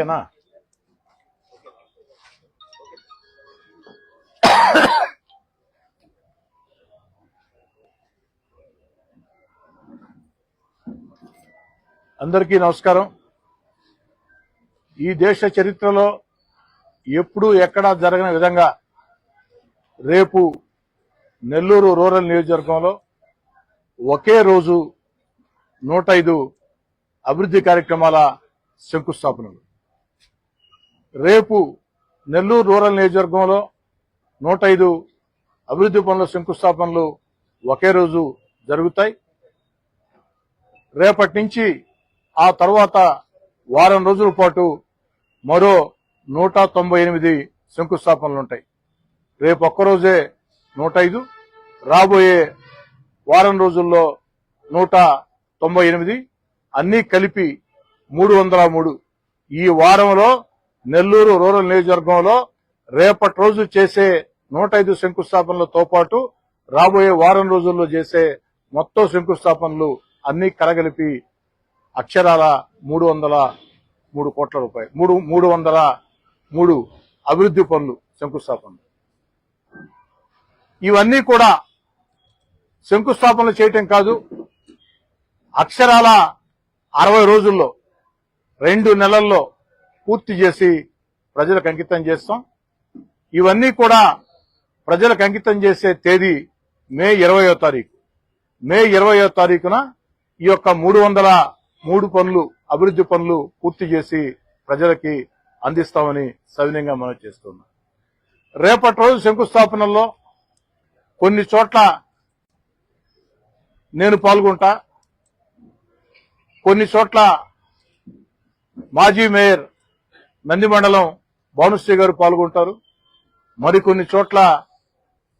ఓకేనా? అందరికీ నమస్కారం. ఈ దేశ చరిత్రలో ఎప్పుడూ ఎక్కడా జరగని విధంగా రేపు నెల్లూరు రూరల్ నియోజకవర్గంలో ఒకే రోజు నూట ఐదు అభివృద్ధి కార్యక్రమాల శంకుస్థాపనలు. రేపు నెల్లూరు రూరల్ నియోజకవర్గంలో నూట ఐదు అభివృద్ధి పనుల శంకుస్థాపనలు ఒకే రోజు జరుగుతాయి. రేపటి నుంచి ఆ తర్వాత వారం రోజుల పాటు మరో నూట తొంభై ఎనిమిది శంకుస్థాపనలు ఉంటాయి రేపు ఒక్కరోజే నూట ఐదు రాబోయే వారం రోజుల్లో నూట తొంభై ఎనిమిది అన్నీ కలిపి మూడు వందల మూడు. ఈ వారంలో నెల్లూరు రూరల్ నియోజకవర్గంలో రేపటి రోజు చేసే నూట ఐదు శంకుస్థాపనలతో పాటు రాబోయే వారం రోజుల్లో చేసే మొత్తం శంకుస్థాపనలు అన్ని కలగలిపి అక్షరాల మూడు వందల మూడు కోట్ల రూపాయలు మూడు మూడు వందల మూడు అభివృద్ధి పనులు శంకుస్థాపనలు. ఇవన్నీ కూడా శంకుస్థాపనలు చేయటం కాదు అక్షరాల అరవై రోజుల్లో రెండు నెలల్లో పూర్తి చేసి ప్రజలకు అంకితం చేస్తాం. ఇవన్నీ కూడా ప్రజలకు అంకితం చేసే తేదీ మే ఇరవయో తారీఖు. మే ఇరవయో తారీఖున ఈ యొక్క మూడు వందల మూడు పనులు అభివృద్ధి పనులు పూర్తి చేసి ప్రజలకి అందిస్తామని సవినయంగా మనం చేస్తున్నాం. రేపటి రోజు శంకుస్థాపనలో కొన్ని చోట్ల నేను పాల్గొంటా. కొన్ని చోట్ల మాజీ మేయర్ నంది మండలం భానుశ్రీ గారు పాల్గొంటారు. మరికొన్ని చోట్ల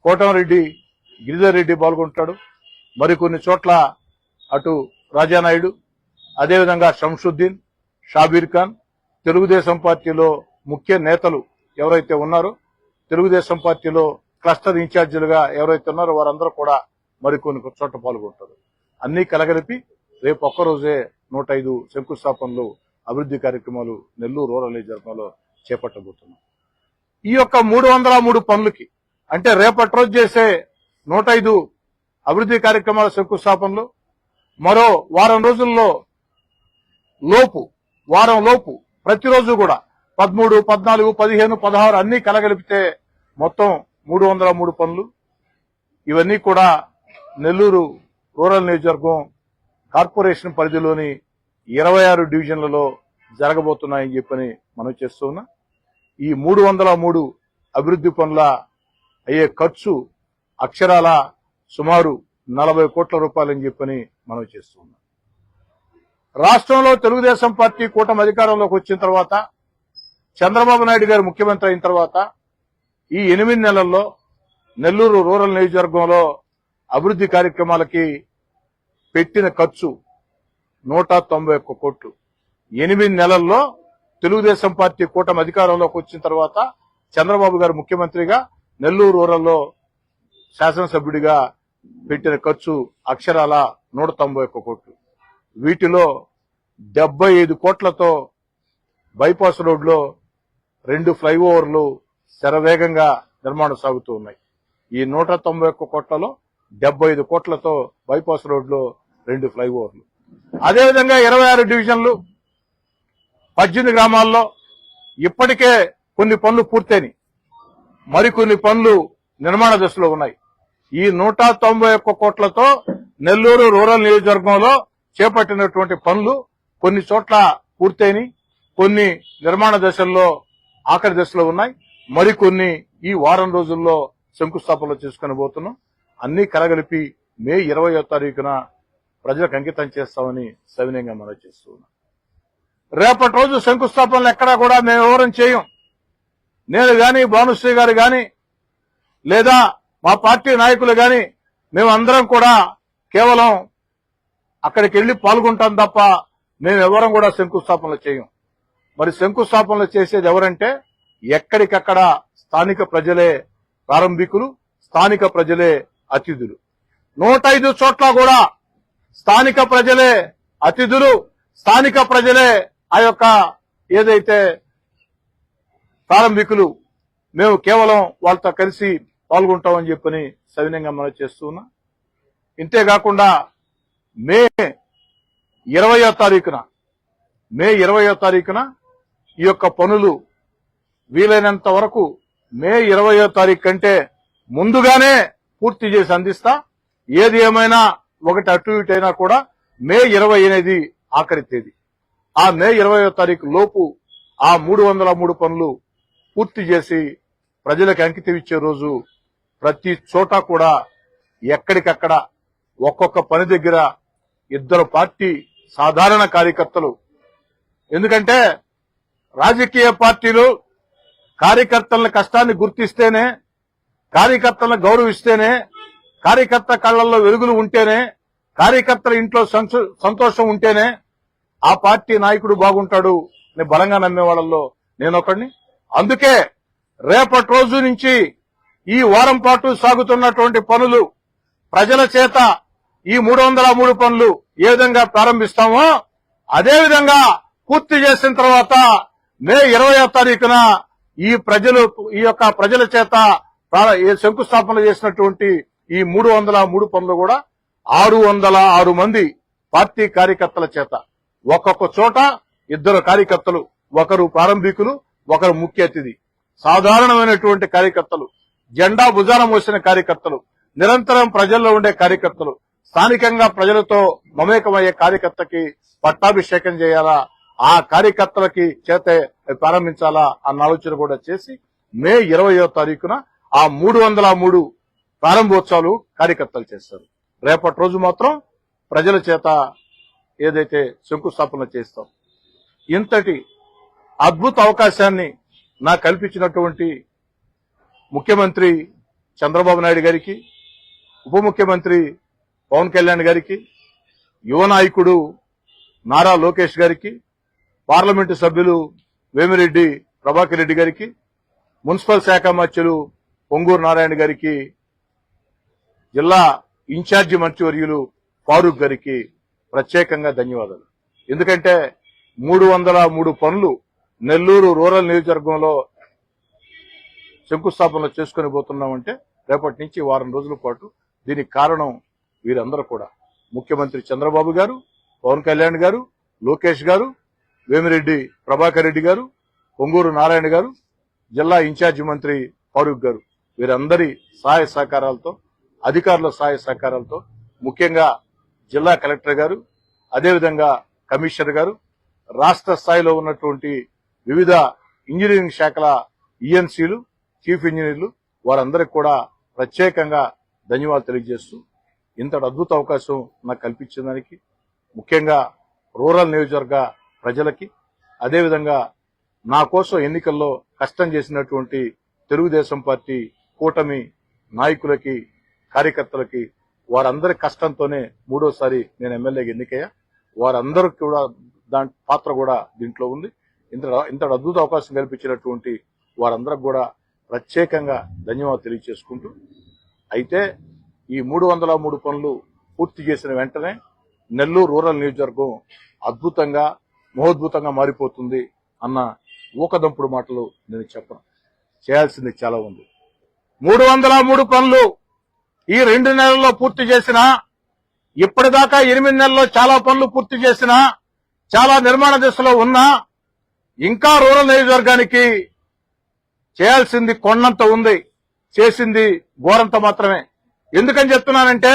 కోటమరెడ్డి గిరిధర్ రెడ్డి పాల్గొంటాడు. మరికొన్ని చోట్ల అటు రాజానాయుడు అదేవిధంగా షంషుద్దీన్ షాబీర్ ఖాన్ తెలుగుదేశం పార్టీలో ముఖ్య నేతలు ఎవరైతే ఉన్నారో తెలుగుదేశం పార్టీలో క్లస్టర్ ఇన్ఛార్జీలుగా ఎవరైతే ఉన్నారో వారందరూ కూడా మరికొన్ని చోట్ల పాల్గొంటారు. అన్ని కలగలిపి రేపు ఒక్కరోజే నూట ఐదు శంకుస్థాపనలు అభివృద్ధి కార్యక్రమాలు నెల్లూరు రూరల్ నియోజకవర్గంలో చేపట్టబోతున్నాం. ఈ యొక్క మూడు వందల మూడు పనులకి అంటే రేపటి రోజు చేసే నూట ఐదు అభివృద్ధి కార్యక్రమాల శంకుస్థాపనలు మరో వారం రోజుల్లో లోపు వారం లోపు ప్రతిరోజు కూడా పదమూడు పద్నాలుగు పదిహేను పదహారు అన్ని కలగలిపితే మొత్తం మూడు వందల మూడు పనులు. ఇవన్నీ కూడా నెల్లూరు రూరల్ నియోజకవర్గం కార్పొరేషన్ పరిధిలోని ఇరవై ఆరు డివిజన్లలో జరగబోతున్నాయని చెప్పని మనం చేస్తున్నా ఈ మూడు వందల మూడు అభివృద్ధి పనుల అయ్యే ఖర్చు అక్షరాల సుమారు నలభై కోట్ల రూపాయలని చెప్పని మనం చేస్తున్నాం రాష్ట్రంలో తెలుగుదేశం పార్టీ కూటమి అధికారంలోకి వచ్చిన తర్వాత చంద్రబాబు నాయుడు గారు ముఖ్యమంత్రి అయిన తర్వాత ఈ ఎనిమిది నెలల్లో నెల్లూరు రూరల్ నియోజకవర్గంలో అభివృద్ధి కార్యక్రమాలకి పెట్టిన ఖర్చు నూట తొంభై ఒక్క కోట్లు. ఎనిమిది నెలల్లో తెలుగుదేశం పార్టీ కూటమి అధికారంలోకి వచ్చిన తర్వాత చంద్రబాబు గారు ముఖ్యమంత్రిగా నెల్లూరు రూరల్లో శాసనసభ్యుడిగా పెట్టిన ఖర్చు అక్షరాల నూట తొంభై ఒక్క కోట్లు. వీటిలో డెబ్బై ఐదు కోట్లతో బైపాస్ రోడ్లో రెండు ఫ్లైఓవర్లు శరవేగంగా నిర్మాణం సాగుతూ ఉన్నాయి. ఈ నూట తొంభై ఒక్క కోట్లలో డెబ్బై ఐదు కోట్లతో బైపాస్ రోడ్లో రెండు ఫ్లైఓవర్లు. అదేవిధంగా ఇరవై ఆరు డివిజన్లు పద్దెనిమిది గ్రామాల్లో ఇప్పటికే కొన్ని పనులు పూర్తయినాయి. మరికొన్ని పనులు నిర్మాణ దశలో ఉన్నాయి. ఈ నూట తొంభై ఒక్క కోట్లతో నెల్లూరు రూరల్ నియోజకవర్గంలో చేపట్టినటువంటి పనులు కొన్ని చోట్ల పూర్తయినాయి. కొన్ని నిర్మాణ దశల్లో ఆఖరి దశలో ఉన్నాయి. మరికొన్ని ఈ వారం రోజుల్లో శంకుస్థాపనలు చేసుకుని పోతున్నాం అన్ని కలగలిపి మే ఇరవయో తారీఖున ప్రజలకు అంకితం చేస్తామని సవినయంగా మనం చేస్తున్నాం రేపటి రోజు శంకుస్థాపనలు ఎక్కడా కూడా మేము వివరం చేయం. నేను గాని భానుశ్రీ గారు కానీ లేదా మా పార్టీ నాయకులు కానీ మేమందరం కూడా కేవలం అక్కడికి వెళ్ళి పాల్గొంటాం తప్ప మేము ఎవరం కూడా శంకుస్థాపనలు చేయం. మరి శంకుస్థాపనలు చేసేది ఎవరంటే ఎక్కడికక్కడ స్థానిక ప్రజలే ప్రారంభికులు స్థానిక ప్రజలే అతిథులు. నూట ఐదు చోట్ల కూడా స్థానిక ప్రజలే అతిథులు స్థానిక ప్రజలే ఆ యొక్క ఏదైతే ప్రారంభికులు మేము కేవలం వాళ్ళతో కలిసి పాల్గొంటామని చెప్పని సవినయంగా మనం చేస్తూ ఉన్నా. ఇంతేకాకుండా మే ఇరవయో తారీఖున మే ఇరవయో తారీఖున ఈ యొక్క పనులు వీలైనంత వరకు మే ఇరవయో తారీఖు కంటే ముందుగానే పూర్తి చేసి అందిస్తా. ఏది ఏమైనా ఒకటి అటు ఇటు అయినా కూడా మే ఇరవై అనేది ఆఖరి తేదీ. ఆ మే ఇరవై తారీఖు లోపు ఆ మూడు వందల మూడు పనులు పూర్తి చేసి ప్రజలకు అంకితం ఇచ్చే రోజు ప్రతి చోట కూడా ఎక్కడికక్కడ ఒక్కొక్క పని దగ్గర ఇద్దరు పార్టీ సాధారణ కార్యకర్తలు. ఎందుకంటే రాజకీయ పార్టీలు కార్యకర్తల కష్టాన్ని గుర్తిస్తేనే కార్యకర్తలను గౌరవిస్తేనే కార్యకర్త కళ్ళల్లో వెలుగులు ఉంటేనే కార్యకర్తల ఇంట్లో సంతో- సంతోషం ఉంటేనే ఆ పార్టీ నాయకుడు బాగుంటాడు అని బలంగా నమ్మే వాళ్ళల్లో నేను ఒకడిని. అందుకే రేపటి రోజు నుంచి ఈ వారం పాటు సాగుతున్నటువంటి పనులు ప్రజల చేత ఈ మూడు వందల మూడు పనులు ఏ విధంగా ప్రారంభిస్తామో అదే విధంగా పూర్తి చేసిన తర్వాత మే ఇరవయో తారీఖున ఈ ప్రజలు ఈ యొక్క ప్రజల చేత ప్రా- శంకుస్థాపన చేసినటువంటి ఈ మూడు వందల మూడు పనులు కూడా ఆరు వందల ఆరు మంది పార్టీ కార్యకర్తల చేత. ఒక్కొక్క చోట ఇద్దరు కార్యకర్తలు ఒకరు ప్రారంభికులు ఒకరు ముఖ్య అతిథి. సాధారణమైనటువంటి కార్యకర్తలు జెండా భుజాన మోసిన కార్యకర్తలు నిరంతరం ప్రజల్లో ఉండే కార్యకర్తలు స్థానికంగా ప్రజలతో మమేకమయ్యే కార్యకర్తకి పట్టాభిషేకం చేయాలా ఆ కార్యకర్తలకి చేతే ప్రారంభించాలా అన్న ఆలోచన కూడా చేసి మే ఇరవయో తారీఖున ఆ మూడు వందల మూడు ప్రారంభోత్సవాలు కార్యకర్తలు చేస్తారు. రేపటి రోజు మాత్రం ప్రజల చేత ఏదైతే శంకుస్థాపన చేస్తాం. ఇంతటి అద్భుత అవకాశాన్ని నాకు కల్పించినటువంటి ముఖ్యమంత్రి చంద్రబాబు నాయుడు గారికి ఉప ముఖ్యమంత్రి పవన్ కళ్యాణ్ గారికి యువ నాయకుడు నారా లోకేష్ గారికి పార్లమెంటు సభ్యులు వేమిరెడ్డి ప్రభాకర్ రెడ్డి గారికి మున్సిపల్ శాఖ మధ్యలు పొంగూరు నారాయణ గారికి జిల్లా ఇన్ఛార్జి మంత్రివర్యులు ఫారూక్ గారికి ప్రత్యేకంగా ధన్యవాదాలు. ఎందుకంటే మూడు వందల మూడు పనులు నెల్లూరు రూరల్ నియోజకవర్గంలో శంకుస్థాపనలు చేసుకుని పోతున్నామంటే రేపటి నుంచి వారం రోజుల పాటు దీనికి కారణం వీరందరూ కూడా. ముఖ్యమంత్రి చంద్రబాబు గారు పవన్ కళ్యాణ్ గారు లోకేష్ గారు వేమిరెడ్డి ప్రభాకర్ రెడ్డి గారు పొంగూరు నారాయణ గారు జిల్లా ఇన్ఛార్జి మంత్రి ఫారూక్ గారు. వీరందరి సహాయ సహకారాలతో అధికారుల సహాయ సహకారాలతో ముఖ్యంగా జిల్లా కలెక్టర్ గారు అదేవిధంగా కమిషనర్ గారు రాష్ట్ర స్థాయిలో ఉన్నటువంటి వివిధ ఇంజనీరింగ్ శాఖల ఈఎన్సీలు చీఫ్ ఇంజనీర్లు వారందరికి కూడా ప్రత్యేకంగా ధన్యవాదాలు తెలియజేస్తూ ఇంతటి అద్భుత అవకాశం నాకు కల్పించిన దానికి ముఖ్యంగా రూరల్ నియోజకవర్గ ప్రజలకి అదేవిధంగా నా కోసం ఎన్నికల్లో కష్టం చేసినటువంటి తెలుగుదేశం పార్టీ కూటమి నాయకులకి కార్యకర్తలకి వారందరి కష్టంతోనే మూడోసారి నేను ఎమ్మెల్యేగా ఎన్నికయ్యా. వారందరికి కూడా దాని పాత్ర కూడా దీంట్లో ఉంది. ఇంత ఇంత అద్భుత అవకాశం కల్పించినటువంటి వారందరికి కూడా ప్రత్యేకంగా ధన్యవాదాలు తెలియజేసుకుంటూ అయితే ఈ మూడు వందల మూడు పనులు పూర్తి చేసిన వెంటనే నెల్లూరు రూరల్ నియోజకవర్గం అద్భుతంగా మహోద్భుతంగా మారిపోతుంది అన్న ఊకదంపుడు మాటలు నేను చెప్పను. చేయాల్సింది చాలా ఉంది. మూడు వందల మూడు పనులు ఈ రెండు నెలల్లో పూర్తి చేసిన ఇప్పటిదాకా ఎనిమిది నెలల్లో చాలా పనులు పూర్తి చేసిన చాలా నిర్మాణ దశలో ఉన్నా ఇంకా రూరల్ నియోజకవర్గానికి చేయాల్సింది కొండంత ఉంది. చేసింది ఘోరంత మాత్రమే. ఎందుకని చెప్తున్నానంటే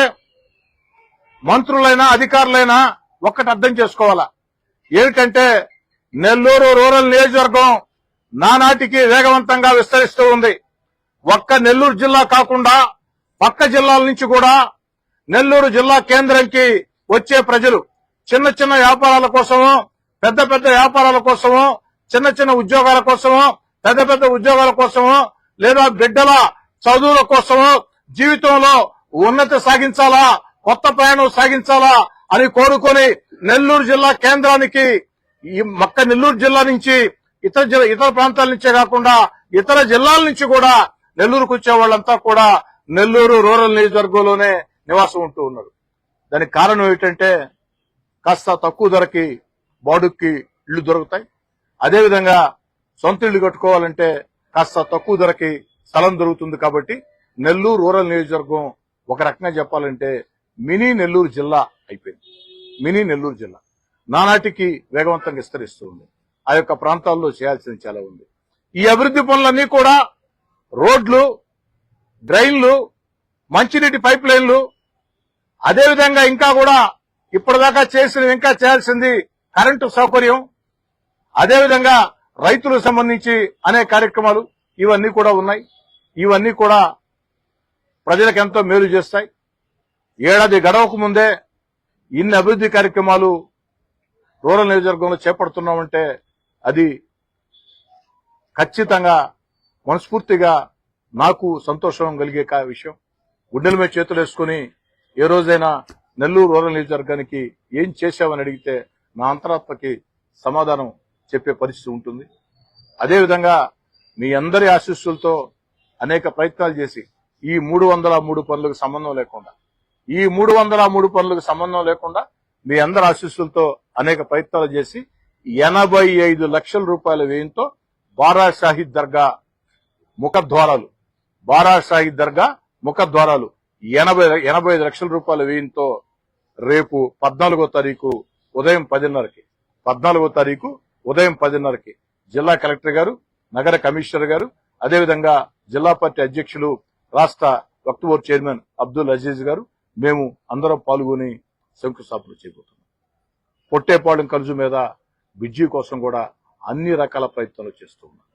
మంత్రులైనా అధికారులైనా ఒక్కటి అర్థం చేసుకోవాలా. ఏమిటంటే నెల్లూరు రూరల్ నియోజకవర్గం నానాటికి వేగవంతంగా విస్తరిస్తూ ఉంది. ఒక్క నెల్లూరు జిల్లా కాకుండా పక్క జిల్లాల నుంచి కూడా నెల్లూరు జిల్లా కేంద్రంకి వచ్చే ప్రజలు చిన్న చిన్న వ్యాపారాల కోసమో పెద్ద పెద్ద వ్యాపారాల కోసమో చిన్న చిన్న ఉద్యోగాల కోసమో పెద్ద పెద్ద ఉద్యోగాల కోసమో లేదా బిడ్డల చదువుల కోసమో జీవితంలో ఉన్నతి సాగించాలా కొత్త ప్రయాణం సాగించాలా అని కోరుకొని నెల్లూరు జిల్లా కేంద్రానికి ఈ మక్క నెల్లూరు జిల్లా నుంచి ఇతర జిల్లా ఇతర ప్రాంతాల నుంచే కాకుండా ఇతర జిల్లాల నుంచి కూడా నెల్లూరుకు వచ్చే వాళ్ళంతా కూడా నెల్లూరు రూరల్ నియోజకవర్గంలోనే నివాసం ఉంటూ ఉన్నారు. దానికి కారణం ఏంటంటే కాస్త తక్కువ ధరకి బాడుక్కి ఇళ్ళు దొరుకుతాయి. అదేవిధంగా సొంత ఇల్లు కట్టుకోవాలంటే కాస్త తక్కువ ధరకి స్థలం దొరుకుతుంది కాబట్టి నెల్లూరు రూరల్ నియోజకవర్గం ఒక రకంగా చెప్పాలంటే మినీ నెల్లూరు జిల్లా అయిపోయింది. మినీ నెల్లూరు జిల్లా. నానాటికి వేగవంతంగా విస్తరిస్తూ ఉంది. ఆ యొక్క ప్రాంతాల్లో చేయాల్సింది చాలా ఉంది. ఈ అభివృద్ధి పనులన్నీ కూడా రోడ్లు డ్రైన్లు మంచినీటి పైప్ లైన్లు అదేవిధంగా ఇంకా కూడా ఇప్పటిదాకా చేసిన ఇంకా చేయాల్సింది కరెంటు సౌకర్యం అదేవిధంగా రైతులకు సంబంధించి అనేక కార్యక్రమాలు ఇవన్నీ కూడా ఉన్నాయి. ఇవన్నీ కూడా ప్రజలకు ఎంతో మేలు చేస్తాయి. ఏడాది గడవక ముందే ఇన్ని అభివృద్ధి కార్యక్రమాలు రూరల్ నియోజకవర్గంలో చేపడుతున్నామంటే అది ఖచ్చితంగా మనస్ఫూర్తిగా నాకు సంతోషం కలిగే కా- విషయం. గుండెల మీద చేతులు వేసుకుని ఏ రోజైనా నెల్లూరు రూరల్ నియోజకవర్గానికి ఏం చేశావని అడిగితే నా అంతరాత్మకి సమాధానం చెప్పే పరిస్థితి ఉంటుంది. అదేవిధంగా మీ అందరి ఆశీస్సులతో అనేక ప్రయత్నాలు చేసి ఈ మూడు వందల మూడు పనులకు సంబంధం లేకుండా ఈ మూడు వందల మూడు పనులకు సంబంధం లేకుండా మీ అందరి ఆశీస్సులతో అనేక ప్రయత్నాలు చేసి ఎనభై ఐదు లక్షల రూపాయల వ్యయంతో బారాషాహి దర్గా ముఖద్వారాలు బారా దర్గా ముఖద్వారాలు. ఎనభై ఎనభై ఐదు లక్షల రూపాయల వ్యయంతో రేపు పద్నాలుగో తారీఖు ఉదయం పదిన్నరకి. పద్నాలుగో తారీఖు ఉదయం పదిన్నరకి జిల్లా కలెక్టర్ గారు నగర కమిషనర్ గారు అదేవిధంగా జిల్లా పార్టీ అధ్యక్షులు రాష్ట్ర వక్త్ బోర్డు చైర్మన్ అబ్దుల్ అజీజ్ గారు మేము అందరం పాల్గొని శంకుస్థాపన చేయబోతున్నాం. పొట్టేపాళెం కలుజు మీద బిజ్జీ కోసం కూడా అన్ని రకాల ప్రయత్నాలు చేస్తూ ఉన్నాం.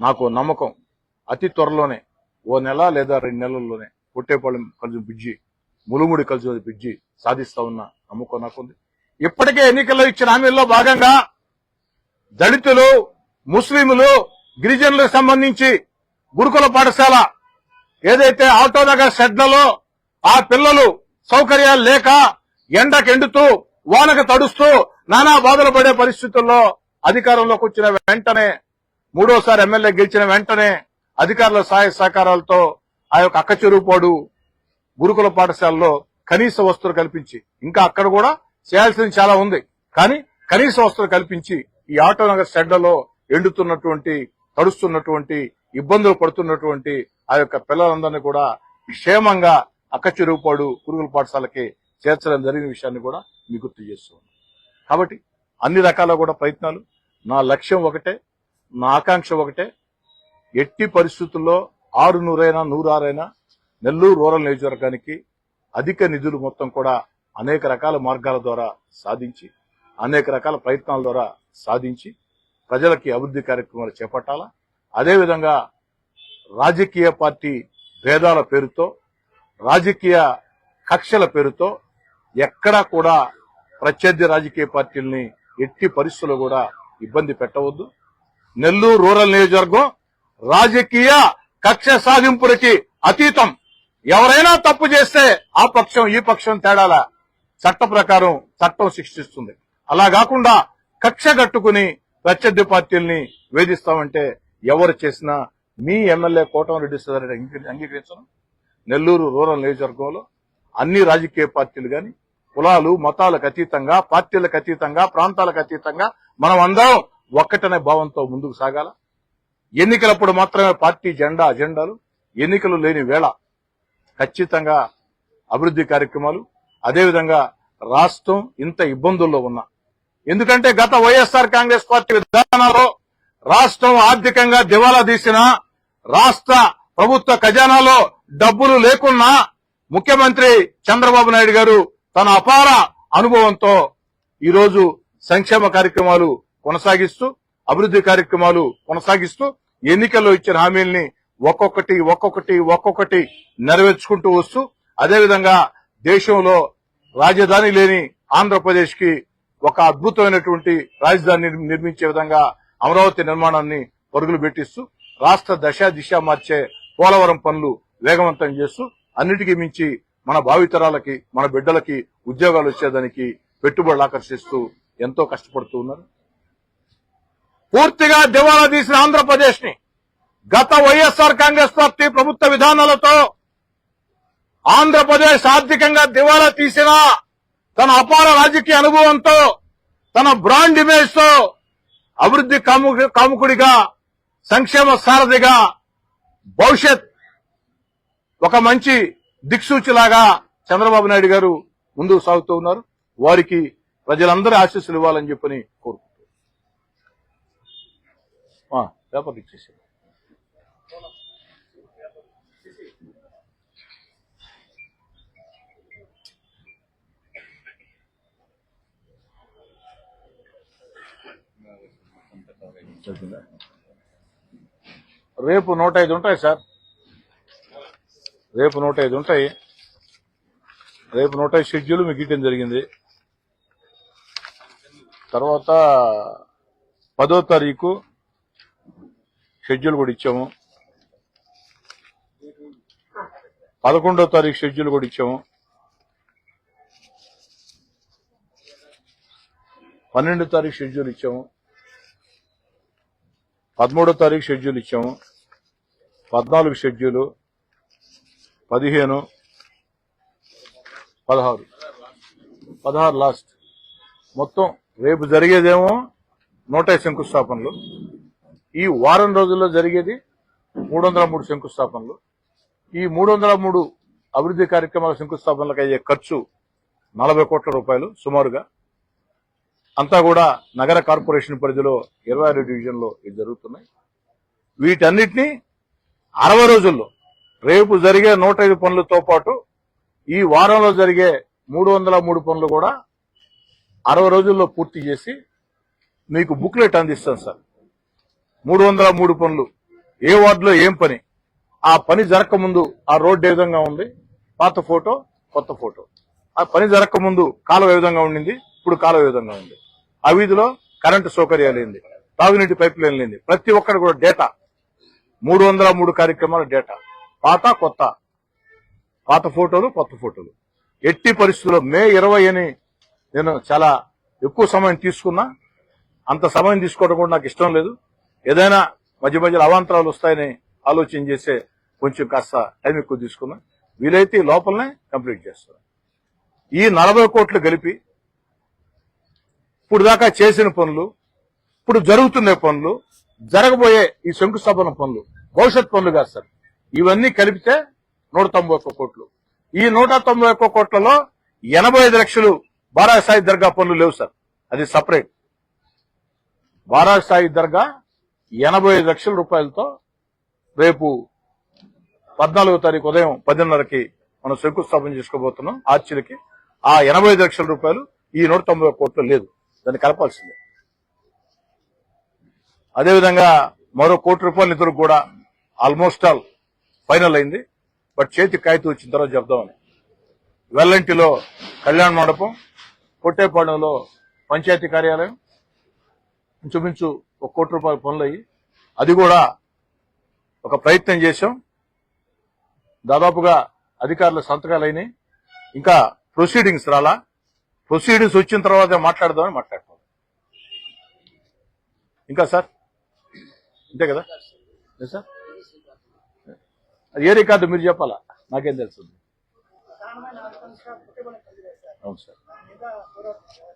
నాకు నమ్మకం అతి త్వరలోనే ఓ నెల లేదా రెండు నెలల్లోనే పొట్టేపాళెం కలిసి బ్రిడ్జి ములుముడి కలిసి బ్రిడ్జి సాధిస్తా ఉన్న నమ్మకం నాకుంది. ఇప్పటికే ఎన్నికల్లో ఇచ్చిన హామీల్లో భాగంగా దళితులు ముస్లింలు గిరిజనులకు సంబంధించి గురుకుల పాఠశాల ఏదైతే ఆటోనగర్ షెడ్లలో ఆ పిల్లలు సౌకర్యాలు లేక ఎండకెండుతూ వానకు తడుస్తూ నానా బాధలు పడే పరిస్థితుల్లో అధికారంలోకి వచ్చిన వెంటనే మూడోసారి ఎమ్మెల్యే గెలిచిన వెంటనే అధికారుల సహాయ సహకారాలతో ఆ యొక్క అక్క చెరువుపాడు గురుకుల పాఠశాలలో కనీస వస్తువులు కల్పించి ఇంకా అక్కడ కూడా చేయాల్సింది చాలా ఉంది. కానీ కనీస వస్తువులు కల్పించి ఈ ఆటోనగర్ షెడ్లలో ఎండుతున్నటువంటి తడుస్తున్నటువంటి ఇబ్బందులు పడుతున్నటువంటి ఆ యొక్క పిల్లలందరినీ కూడా క్షేమంగా అక్క చెరువుపాడు గురుకుల పాఠశాలకి చేర్చడం జరిగిన విషయాన్ని కూడా మీకు గుర్తు చేస్తున్నాను. కాబట్టి అన్ని రకాల కూడా ప్రయత్నాలు నా లక్ష్యం ఒకటే నా ఆకాంక్ష ఒకటే ఎట్టి పరిస్థితుల్లో ఆరు నూరైనా నూరారైనా నెల్లూరు రూరల్ నియోజకవర్గానికి అధిక నిధులు మొత్తం కూడా అనేక రకాల మార్గాల ద్వారా సాధించి అనేక రకాల ప్రయత్నాల ద్వారా సాధించి ప్రజలకి అభివృద్ధి కార్యక్రమాలు చేపట్టాలా? అదేవిధంగా రాజకీయ పార్టీ భేదాల పేరుతో రాజకీయ కక్షల పేరుతో ఎక్కడా కూడా ప్రత్యర్థి రాజకీయ పార్టీల్ని ఎట్టి పరిస్థితుల్లో కూడా ఇబ్బంది పెట్టవద్దు. నెల్లూరు రూరల్ నియోజకవర్గం రాజకీయ కక్ష సాధింపులకి అతీతం. ఎవరైనా తప్పు చేస్తే ఆ పక్షం ఈ పక్షం తేడాల? చట్ట ప్రకారం చట్టం శిక్షిస్తుంది. అలా కాకుండా కక్ష కట్టుకుని ప్రత్యర్థి పార్టీల్ని వేధిస్తామంటే ఎవరు చేసినా మీ ఎమ్మెల్యే కోటమిరెడ్డి సుధారెడ్డి అంగీకరించడం నెల్లూరు రూరల్ నియోజకవర్గంలో అన్ని రాజకీయ పార్టీలు గాని కులాలు మతాలకు అతీతంగా పార్టీలకు అతీతంగా ప్రాంతాలకు అతీతంగా మనం అందరం ఒక్కటనే భావంతో ముందుకు సాగాల? ఎన్నికలప్పుడు మాత్రమే పార్టీ జెండా అజెండాలు ఎన్నికలు లేని వేళ ఖచ్చితంగా అభివృద్ధి కార్యక్రమాలు అదేవిధంగా రాష్ట్రం ఇంత ఇబ్బందుల్లో ఉన్నా. ఎందుకంటే గత వైఎస్ఆర్ కాంగ్రెస్ పార్టీ విధానాల్లో రాష్ట్రం ఆర్థికంగా దివాలా తీసిన రాష్ట్ర ప్రభుత్వ ఖజానాలో డబ్బులు లేకున్నా ముఖ్యమంత్రి చంద్రబాబు నాయుడు గారు తన అపార అనుభవంతో ఈరోజు సంక్షేమ కార్యక్రమాలు కొనసాగిస్తూ అభివృద్ధి కార్యక్రమాలు కొనసాగిస్తూ ఎన్నికల్లో ఇచ్చిన హామీల్ని ఒక్కొక్కటి ఒక్కొక్కటి ఒక్కొక్కటి నెరవేర్చుకుంటూ వస్తూ అదేవిధంగా దేశంలో రాజధాని లేని ఆంధ్రప్రదేశ్కి ఒక అద్భుతమైనటువంటి రాజధాని నిర్మించే విధంగా అమరావతి నిర్మాణాన్ని పరుగులు పెట్టిస్తూ రాష్ట్ర దశ దిశ మార్చే పోలవరం పనులు వేగవంతం చేస్తూ అన్నిటికీ మించి మన భావితరాలకి మన బిడ్డలకి ఉద్యోగాలు వచ్చేదానికి పెట్టుబడులు ఆకర్షిస్తూ ఎంతో కష్టపడుతూ ఉన్నారు. పూర్తిగా దివాలా తీసిన ఆంధ్రప్రదేశ్ని గత వైఎస్ఆర్ కాంగ్రెస్ పార్టీ ప్రభుత్వ విధానాలతో ఆంధ్రప్రదేశ్ ఆర్థికంగా దివాలా తీసిన తన అపార రాజకీయ అనుభవంతో తన బ్రాండ్ ఇమేజ్తో అభివృద్ధి కాముకుడిగా సంక్షేమ సారథిగా భవిష్యత్ ఒక మంచి దిక్సూచిలాగా చంద్రబాబు నాయుడు గారు ముందుకు సాగుతూ ఉన్నారు. వారికి ప్రజలందరూ ఆశీస్సులు ఇవ్వాలని చెప్పని కోరుకుంటున్నారు పేపర్ ఇచ్చేసి రేపు నూట ఐదు ఉంటాయి సార్. రేపు నూట ఐదు ఉంటాయి. రేపు నూట ఐదు షెడ్యూల్ మీకు ఇవ్వడం జరిగింది. తర్వాత పదో తారీఖు షెడ్యూల్ కూడా ఇచ్చాము. పదకొండో తారీఖు షెడ్యూల్ కూడా ఇచ్చాము. పన్నెండో తారీఖు షెడ్యూల్ ఇచ్చాము. పదమూడో తారీఖు షెడ్యూల్ ఇచ్చాము. పద్నాలుగు షెడ్యూలు. పదిహేను. పదహారు. పదహారు లాస్ట్. మొత్తం రేపు జరిగేదేమో నూట శంకుస్థాపనలు ఈ వారం రోజుల్లో జరిగేది మూడు వందల మూడు శంకుస్థాపనలు. ఈ మూడు వందల మూడు అభివృద్ధి కార్యక్రమాల శంకుస్థాపనలకు అయ్యే ఖర్చు నలభై కోట్ల రూపాయలు సుమారుగా. అంతా కూడా నగర కార్పొరేషన్ పరిధిలో ఇరవై ఆరు డివిజన్లో ఇది జరుగుతున్నాయి. వీటన్నిటినీ అరవై రోజుల్లో రేపు జరిగే నూట ఐదు పనులతో పాటు ఈ వారంలో జరిగే మూడు వందల మూడు పనులు కూడా అరవై రోజుల్లో పూర్తి చేసి మీకు బుక్లెట్ అందిస్తాను సార్. మూడు వందల మూడు పనులు. ఏ వార్డులో ఏం పని? ఆ పని జరగకముందు ఆ రోడ్డు ఏ విధంగా ఉంది? పాత ఫోటో కొత్త ఫోటో. ఆ పని జరగకముందు కాలువ ఏ విధంగా ఉండింది? ఇప్పుడు కాలువ ఏ విధంగా ఉంది? ఆ వీధిలో కరెంటు సౌకర్యాలు ఏంది? తాగునీటి పైప్ లైన్ లేని ప్రతి ఒక్కరు కూడా డేటా. మూడు వందల మూడు కార్యక్రమాల డేటా. పాత కొత్త. పాత ఫోటోలు కొత్త ఫోటోలు. ఎట్టి పరిస్థితుల్లో మే ఇరవై అని నేను చాలా ఎక్కువ సమయం తీసుకున్నా. అంత సమయం తీసుకోవడం కూడా నాకు ఇష్టం లేదు. ఏదైనా మధ్య మధ్యలో అవాంతరాలు వస్తాయని ఆలోచన చేసే కొంచెం కాస్త టైం ఎక్కువ తీసుకున్నాం. వీలైతే లోపలనే కంప్లీట్ చేస్తున్నాం. ఈ నలభై కోట్లు కలిపి ఇప్పుడు దాకా చేసిన పనులు ఇప్పుడు జరుగుతున్న పనులు జరగబోయే ఈ శంకుస్థాపన పనులు భవిష్యత్ పనులు కాదు సార్. ఇవన్నీ కలిపితే నూట తొంభై ఒక్క కోట్లు. ఈ నూట తొంభై ఒక్క కోట్లలో ఎనభై ఐదు లక్షలు బారాసాయి దర్గా పనులు లేవు సార్. అది సపరేట్. బారాసాయి దర్గా ఎనభై ఐదు లక్షల రూపాయలతో రేపు పద్నాలుగో తారీఖు ఉదయం పదిన్నరకి మనం శంకుస్థాపన చేసుకోబోతున్నాం. ఆర్చిలకి ఆ ఎనభై ఐదు లక్షల రూపాయలు ఈ నూట తొంభై కోట్లు లేదు. దాన్ని కలపాల్సిందే. అదేవిధంగా మరో కోటి రూపాయల నిధులు కూడా ఆల్మోస్ట్ ఆల్ ఫైనల్ అయింది. బట్ చేతి కాగితం వచ్చిన తర్వాత చెప్దామని. వెల్లంటిలో కళ్యాణ మండపం పొట్టేపాలెంలో పంచాయతీ కార్యాలయం ఇంచుమించు ఒక కోటి రూపాయల పనులు అయ్యి అది కూడా ఒక ప్రయత్నం చేశాం. దాదాపుగా అధికారుల సంతకాలు అయినాయి ఇంకా ప్రొసీడింగ్స్ రాలా. ప్రొసీడింగ్స్ వచ్చిన తర్వాత మాట్లాడదామని మాట్లాడతాం ఇంకా సార్? అంతే కదా? ఏ సార్ అది ఏ రికార్డు మీరు చెప్పాలా? నాకేం తెలుస్తుంది అవును సార్.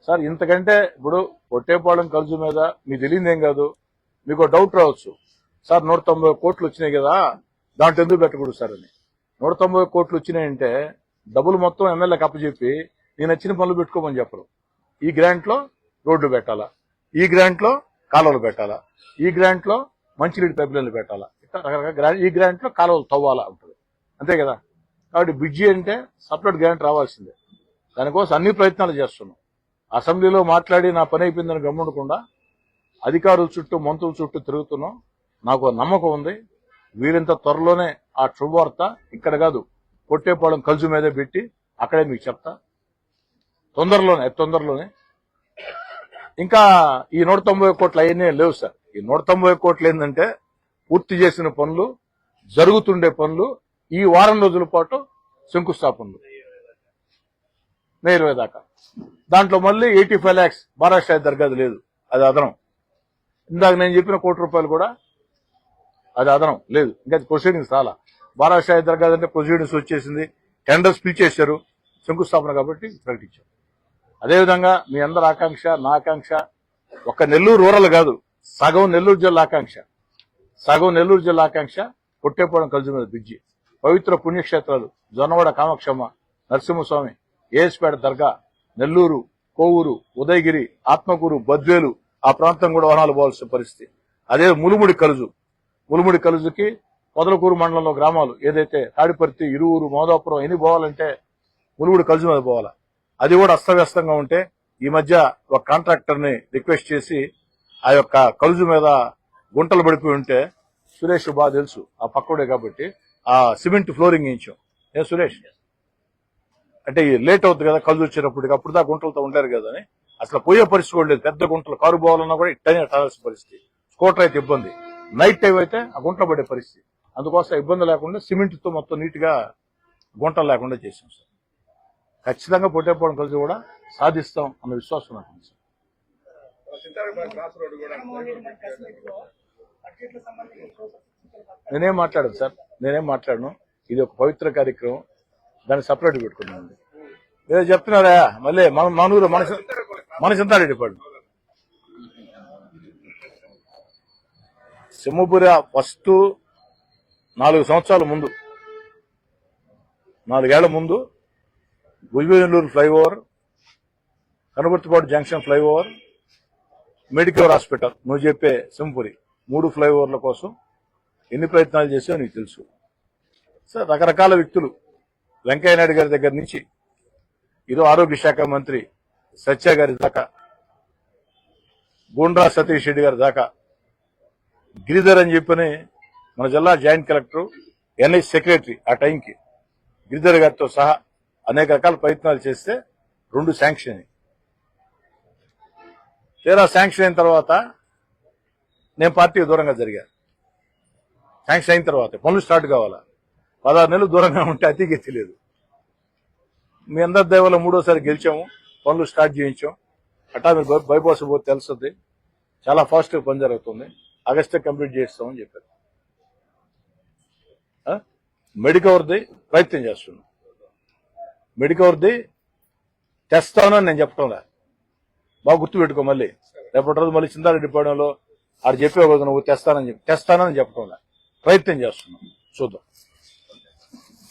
సార్ ఇంతకంటే ఇప్పుడు పొట్టేపాళెం కలుజు మీద మీకు తెలియదు ఏం కాదు. మీకు డౌట్ రావచ్చు. సార్ నూట తొంభై కోట్లు వచ్చినాయి కదా దాంట్లో ఎందుకు పెట్టకూడదు సార్ అని. నూట తొంభై కోట్లు వచ్చినాయంటే డబ్బులు మొత్తం ఎమ్మెల్యేకి అప్పచెప్పి నేను నచ్చిన పనులు పెట్టుకోమని చెప్పరు. ఈ గ్రాంట్లో రోడ్లు పెట్టాలా? ఈ గ్రాంట్లో కాలువలు పెట్టాలా? ఈ గ్రాంట్లో మంచినీటి పైప్ పెట్టాలా? ఇట్లా రకరకాల ఈ గ్రాంట్లో కాలువలు తవ్వాలా ఉంటుంది అంతే కదా? కాబట్టి బ్రిడ్జి అంటే సపరేట్ గ్రాంట్ రావాల్సిందే. దానికోసం అన్ని ప్రయత్నాలు చేస్తున్నాం. అసెంబ్లీలో మాట్లాడి నా పని అయిపోయిందని గమ్మునకుండా అధికారుల చుట్టూ మంత్రుల చుట్టూ తిరుగుతున్నాం. నాకు నమ్మకం ఉంది. వీరింత త్వరలోనే ఆ శుభవార్త ఇక్కడ కాదు పొట్టేపాలెం కలుజు మీదే పెట్టి అక్కడే మీకు చెప్తా. తొందరలోనే తొందరలోనే. ఇంకా ఈ నూట తొంభై కోట్లు అవన్నీ లేవు సార్. ఈ నూట తొంభై కోట్లు ఏంటంటే పూర్తి చేసిన పనులు జరుగుతుండే పనులు ఈ వారం రోజుల పాటు శంకుస్థాపనలు. మే ఇరవై దాకా. దాంట్లో మళ్ళీ ఎయిటీ ఫైవ్ ల్యాక్స్ మహారాష్ట్ర దర్గాది లేదు. అది అదనం. ఇందాక నేను చెప్పిన కోటి రూపాయలు కూడా అది అదనం. లేదు. ఇంకా ప్రొసీడింగ్స్ చాలా మహారాష్ట్ర దర్గాది అంటే ప్రొసీడింగ్స్ వచ్చేసింది. టెండర్స్ పిలిచేశారు శంకుస్థాపన కాబట్టి ప్రకటించారు. అదేవిధంగా మీ అందరి ఆకాంక్ష నా ఆకాంక్ష ఒక్క నెల్లూరు రూరల్ కాదు సగం నెల్లూరు జిల్లా ఆకాంక్ష. సగం నెల్లూరు జిల్లా ఆకాంక్ష కొట్టేపోవడం కలిసి మీద బ్రిడ్జి. పవిత్ర పుణ్యక్షేత్రాలు జొన్నవాడ కామక్షమ్మ నరసింహస్వామి ఏఎస్పేట దర్గా నెల్లూరు కోవూరు ఉదయగిరి ఆత్మకూరు బద్వేలు ఆ ప్రాంతం కూడా వాహనాలు పోవాల్సిన పరిస్థితి. అదే ములుముడి కలుజు. ములుముడి కలుజుకి పొదలకూరు మండలంలో గ్రామాలు ఏదైతే తాడిపర్తి ఇరువురు మోదాపురం ఎన్ని పోవాలంటే ములుగుడు కలుజు మీద పోవాలా. అది కూడా అస్తవ్యస్తంగా ఉంటే ఈ మధ్య ఒక కాంట్రాక్టర్ని రిక్వెస్ట్ చేసి ఆ యొక్క కలుజు మీద గుంటలు పడిపోయి ఉంటే సురేష్ బాగా తెలుసు. ఆ పక్కడే కాబట్టి ఆ సిమెంట్ ఫ్లోరింగ్ వేయించాం. ఏ సురేష్? అంటే లేట్ అవుతుంది కదా కళ్ళు వచ్చేటప్పటికి అప్పుడు దా గుంటలతో ఉండలేరు కదా అని. అసలు పోయే పరిస్థితి కూడా లేదు. పెద్ద గుంటలు కారు పోవాలన్నా కూడా ఇట్టనే అట్టాల్సిన పరిస్థితి. స్కూటర్ అయితే ఇబ్బంది. నైట్ టైం అయితే ఆ గుంటలు పడే పరిస్థితి. అందుకోసం ఇబ్బంది లేకుండా సిమెంట్తో మొత్తం నీట్గా గుంటలు లేకుండా చేసాం సార్. ఖచ్చితంగా పొట్టేపోవడం కలిసి కూడా సాధిస్తాం అన్న విశ్వాసం నాకు ఉంది సార్. నేనేం మాట్లాడను సార్. నేనేం మాట్లాడను. ఇది ఒక పవిత్ర కార్యక్రమం. దాన్ని సపరేట్ పెట్టుకున్నాను ఏదో చెప్తున్నారా? మళ్ళీ మన మనూరు మనసు మన చింతారెడ్డి సింహపుర ఫస్ట్ నాలుగు సంవత్సరాల ముందు నాలుగేళ్ళ ముందు Gujbellur flyover Kanubarthipadu junction flyover medical hospital నువ్వు చెప్పే సింహపురి మూడు ఫ్లైఓవర్ల కోసం ఎన్ని ప్రయత్నాలు చేసావో నీకు తెలుసు. సార్ రకరకాల వ్యక్తులు వెంకయ్య నాయుడు గారి దగ్గర నుంచి ఇదో ఆరోగ్య శాఖ మంత్రి సత్య గారి దాకా గుండ్రా సతీష్ రెడ్డి గారి దాకా గిరిధర్ అని చెప్పని మన జిల్లా జాయింట్ కలెక్టర్ ఎన్ఐ సెక్రటరీ ఆ టైంకి గిరిధర్ గారితో సహా అనేక రకాల ప్రయత్నాలు చేస్తే రెండు శాంక్షన్ అయ్యాయి. తీరా శాంక్షన్ అయిన తర్వాత నేను పార్టీకి దూరంగా జరిగాను శాంక్షన్ అయిన తర్వాత పనులు స్టార్ట్ కావాలా పదహారు నెలలు దూరంగా ఉంటే అతికి తెలియదు మీ అందరి దయవల్ల మూడోసారి గెలిచాము. పనులు స్టార్ట్ చేయించాం. అట్టా మీరు బైపాస్ పోతే తెలుస్తుంది. చాలా ఫాస్ట్గా పని జరుగుతుంది. ఆగస్టే కంప్లీట్ చేస్తామని చెప్పారు. మెడికవర్ది ప్రయత్నం చేస్తున్నాం. మెడికవర్ది తెస్తానని నేను చెప్పటంలే బాగా గుర్తుపెట్టుకో మళ్ళీ. రేపటి రోజు మళ్ళీ చింతారెడ్డి పాడంలో ఆడు చెప్పే కదా నువ్వు తెస్తానని చెప్పి తెస్తానని చెప్పటంలే ప్రయత్నం చేస్తున్నాం. చూద్దాం.